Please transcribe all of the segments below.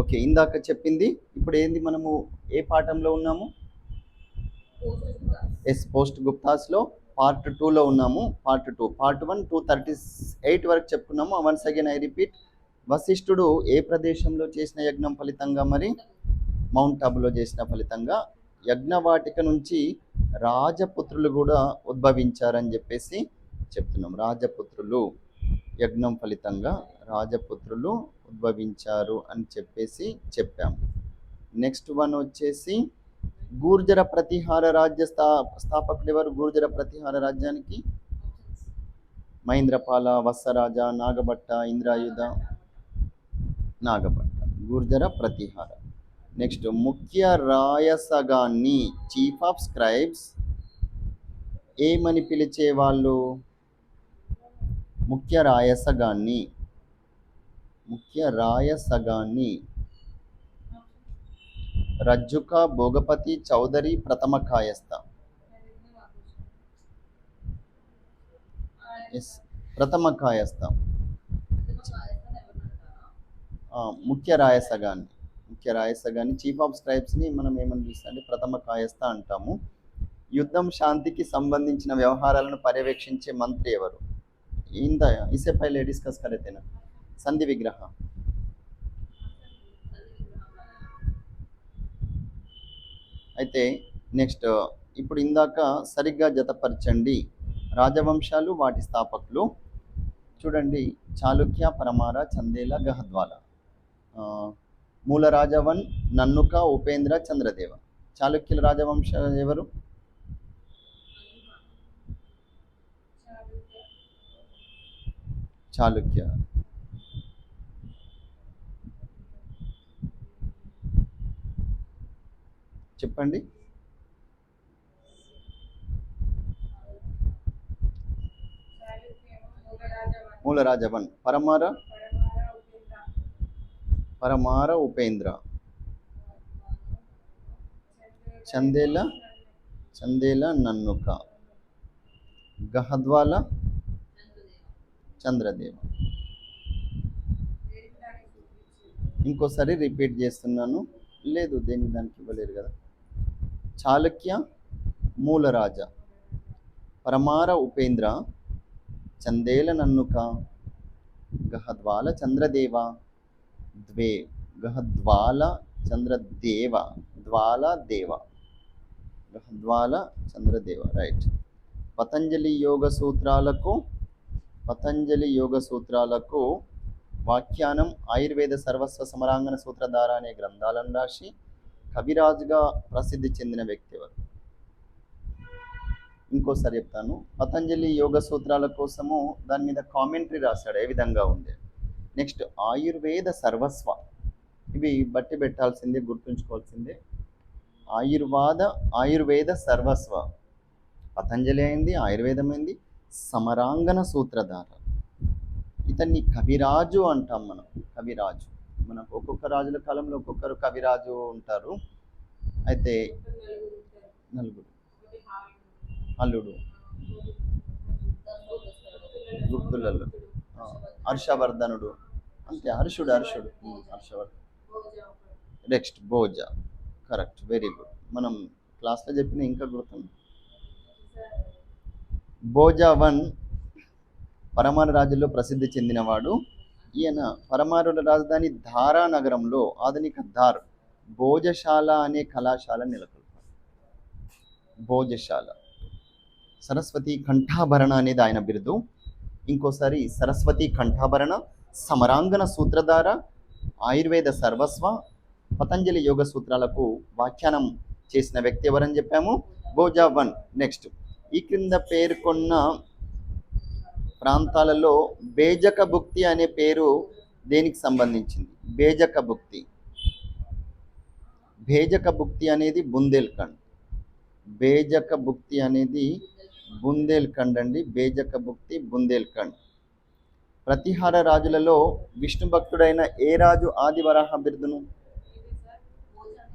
Okay ఇందాక చెప్పింది. ఇప్పుడు ఏంది మనము ఏ పాఠంలో ఉన్నాము? ఎస్ పోస్ట్ గుప్తాస్లో పార్ట్ టూలో ఉన్నాము. Part two part one two thirty eight వరకు చెప్పుకున్నాము. Once again I repeat. వశిష్ఠుడు ఏ ప్రదేశంలో చేసిన యజ్ఞం ఫలితంగా మరి? మౌంట్ అబులో చేసిన ఫలితంగా. యజ్ఞవాటిక నుంచి రాజపుత్రులు కూడా ఉద్భవించారని చెప్పేసి చెప్తున్నాం. రాజపుత్రులు యజ్ఞం ఫలితంగా రాజపుత్రులు ఉద్భవించారు అని చెప్పేసి చెప్పాము నెక్స్ట్ వన్ వచ్చేసి గూర్జర ప్రతిహార రాజ్య స్థా స్థాపకుడు ఎవరు? గూర్జర ప్రతిహార రాజ్యానికి? మహేంద్రపాల వత్సరాజ నాగభట్ట ఇంద్రాయుధ నాగభట్ట. గూర్జర ప్రతిహార. నెక్స్ట్ ముఖ్య రాయసగాన్ని చీఫ్ ఆఫ్ స్క్రైబ్స్ ఏమని పిలిచేవాళ్ళు? ముఖ్య రాయసగాన్ని. ముఖ్య రాయసగాన్ని రజ్జుక భోగపతి చౌదరి ప్రథమ కాయస్థ. ఎస్ ప్రథమ కాయస్థ. ముఖ్య రాయసగాన్ని. ముఖ్య రాయసగాన్ని చీఫ్ ఆఫ్ స్క్రైబ్స్ని మనం ఏమని పిలుస్తాం అంటే ప్రథమ కాయస్థ అంటాము. యుద్ధం శాంతికి సంబంధించిన వ్యవహారాలను పర్యవేక్షించే మంత్రి ఎవరు? ఇంత ఇసే లేడీస్ డిస్కస్ కరెతేనా? సంధి విగ్రహ. అయితే నెక్స్ట్ ఇప్పుడు ఇందాక సరిగ్గా జతపరచండి రాజవంశాలు వాటి స్థాపకులు. చూడండి చాళుక్య పరమార చందేల గహద్వాల. మూల రాజవన్ నన్నుక ఉపేంద్ర చంద్రదేవ. చాళుక్యుల రాజవంశ ఎవరు? చాళుక్య. చెప్పండి. మూలరాజవన్. పరమార పరమార ఉపేంద్ర. చందేల చందేల నన్నుక. గహద్వాల చంద్రదేవ. ఇంకోసారి రిపీట్ చేస్తున్నాను. లేదు దేనికి దానికి ఇవ్వలేరు కదా. చాళుక్య మూలరాజ పరమార ఉపేంద్ర చందేల నన్నుక గహద్వాల చంద్రదేవ ద్వే గహద్వాల చంద్రదేవ ద్వాల దేవ గహద్వాల చంద్రదేవ రైట్ పతంజలి యోగ సూత్రాలకు పతంజలి యోగ సూత్రాలకు వాఖ్యానం ఆయుర్వేద సర్వస్వ సమరాంగన సూత్రధార అనే గ్రంథాలను రాసి కవిరాజుగా ప్రసిద్ధి చెందిన వ్యక్తి ఎవరు? ఇంకోసారి చెప్తాను. పతంజలి యోగ సూత్రాల కోసము దాని మీద కామెంటరీ రాశాడు. ఏ విధంగా ఉంది? నెక్స్ట్ ఆయుర్వేద సర్వస్వ. ఇవి బట్టి పెట్టాల్సిందే గుర్తుంచుకోవాల్సిందే. ఆయుర్వాద ఆయుర్వేద సర్వస్వ. పతంజలి అయింది ఆయుర్వేదం అయింది. సమరాంగన సూత్రధార. ఇతన్ని కవిరాజు అంటాం మనం. కవిరాజు. మనకు ఒక్కొక్క రాజుల కాలంలో ఒక్కొక్కరు కవిరాజు ఉంటారు. అయితే నలుగురు. అల్లుడు. గుప్తులలో హర్షవర్ధనుడు. అంతే హర్షుడు హర్షుడు. Harshavardhan next Bhoja correct very good. మనం క్లాస్లో చెప్పిన ఇంకా గుర్తుంది? భోజా వన్ పరమాణ రాజుల్లో ప్రసిద్ధి చెందినవాడు. ఈయన పరమారుల రాజధాని ధారా నగరంలో ఆధునిక ధార్ భోజశాల అనే కళాశాల నెలకొల్పారు భోజశాల. సరస్వతి కంఠాభరణ అనేది ఆయన బిరుదు. ఇంకోసారి సరస్వతి కంఠాభరణ సమరాంగన సూత్రధార ఆయుర్వేద సర్వస్వ పతంజలి యోగ సూత్రాలకు వ్యాఖ్యానం చేసిన వ్యక్తి ఎవరని చెప్పాము? Bhoja one next. ఈ క్రింద పేర్కొన్న ప్రాంతాలలో బేజక భుక్తి అనే పేరు దేనికి సంబంధించింది? బేజక భుక్తి. బేజక భుక్తి అనేది బుందేల్ఖండ్. బేజక భుక్తి అనేది బుందేల్ఖండ్ అండి. బేజక భుక్తి బుందేల్ఖండ్. ప్రతిహార రాజులలో విష్ణు భక్తుడైన ఏ రాజు ఆదివరాహ బిరుదును?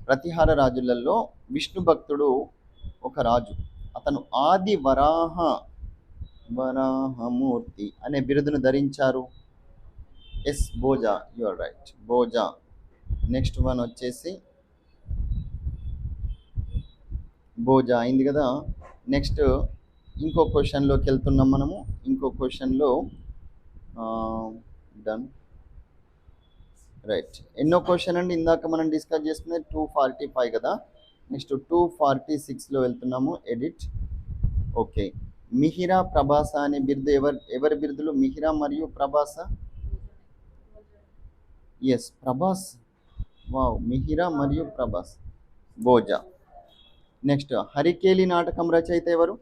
ప్రతిహార రాజులలో విష్ణు భక్తుడు ఒక రాజు. అతను ఆది వరాహ వరాహమూర్తి అనే బిరుదును ధరించారు. Yes Bhoja you're right. Bhoja. Next one వచ్చేసి భోజా అయింది కదా. నెక్స్ట్ ఇంకో క్వశ్చన్లోకి వెళ్తున్నాం మనము. ఇంకో క్వశ్చన్లో డన్. రైట్. ఎన్నో క్వశ్చన్ అండి ఇందాక మనం డిస్కస్ చేసుకునేది టూ ఫార్టీ ఫైవ్ కదా. నెక్స్ట్ టూ ఫార్టీ సిక్స్లో వెళ్తున్నాము. ఎడిట్. ఓకే. మిహిరా ప్రభాస అనే బిరుదు ఎవరి ఎవరి బిరుదులు? మిహిరా మరియు ప్రభాస? ఎస్ ప్రభాస్. వావ్ మిహిరా మరియు ప్రభాస్. భోజా నెక్స్ట్ హరికేలి నాటకం రచయిత ఎవరు?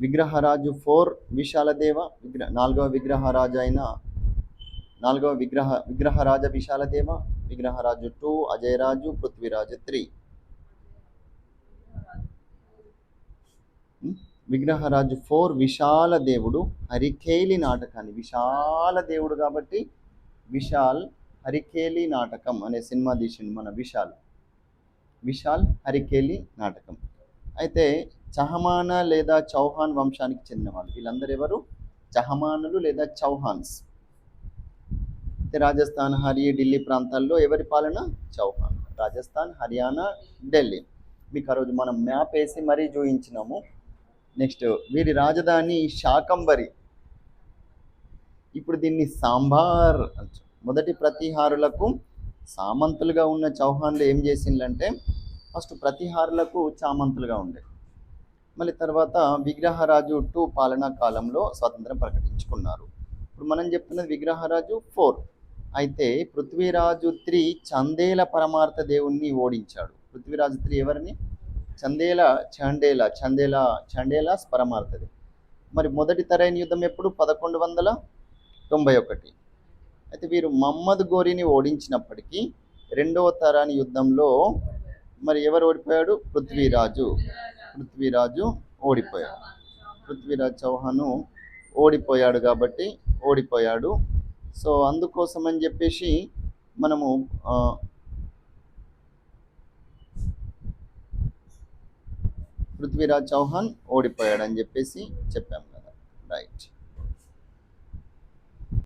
విగ్రహరాజు ఫోర్ విశాలదేవ విగ్రహ నాలుగవ విగ్రహరాజు అయిన నాలుగవ Vigraha Vigraharaja Visaladeva Vigraharaju two Ajayaraju Prithviraju three. Vigraharaju four Visala దేవుడు హరికేలి నాటకాన్ని. విశాల దేవుడు కాబట్టి విశాల్ హరికేలి నాటకం అనే సినిమా తీసిండు మన విశాల్. విశాల్ హరికేలి నాటకం. అయితే చహమాన లేదా చౌహాన్ వంశానికి చెందిన వాళ్ళు వీళ్ళందరూ ఎవరు? చహమానులు లేదా చౌహాన్స్. అయితే రాజస్థాన్ హరియా ఢిల్లీ ప్రాంతాల్లో ఎవరి పాలన? చౌహాన్. రాజస్థాన్ హర్యానా ఢిల్లీ. మీకు ఆ రోజు మనం మ్యాప్ వేసి మరీ చూపించినాము నెక్స్ట్ వీరి రాజధాని శాకంబరి. ఇప్పుడు దీన్ని సాంబార్ మొదటి ప్రతిహారులకు సామంతులుగా ఉన్న చౌహాన్లు ఏం చేసిందంటే ఫస్ట్ ప్రతిహారులకు చామంతులుగా ఉండే. మళ్ళీ తర్వాత విగ్రహరాజు టూ పాలనా కాలంలో స్వాతంత్రం ప్రకటించుకున్నారు. ఇప్పుడు మనం చెప్తున్నది విగ్రహరాజు ఫోర్. అయితే పృథ్వీరాజు త్రీ చందేల పరమార్థ దేవుణ్ణి ఓడించాడు. పృథ్వీరాజు త్రీ ఎవరిని? చందేల చండేల చందేల చండేలాస్ పరమార్థది మరి మొదటి తరైన యుద్ధం ఎప్పుడు? పదకొండు వందల తొంభై ఒకటి. అయితే వీరు మహమ్మద్ గోరిని ఓడించినప్పటికీ రెండవ తరాని యుద్ధంలో మరి ఎవరు ఓడిపోయాడు? పృథ్వీరాజు. పృథ్వీరాజు ఓడిపోయాడు. పృథ్వీరాజ్ చౌహాను ఓడిపోయాడు కాబట్టి ఓడిపోయాడు. సో అందుకోసం అని చెప్పేసి మనము పృథ్వీరాజ్ చౌహాన్ ఓడిపోయాడని చెప్పేసి చెప్పాం కదా. రైట్.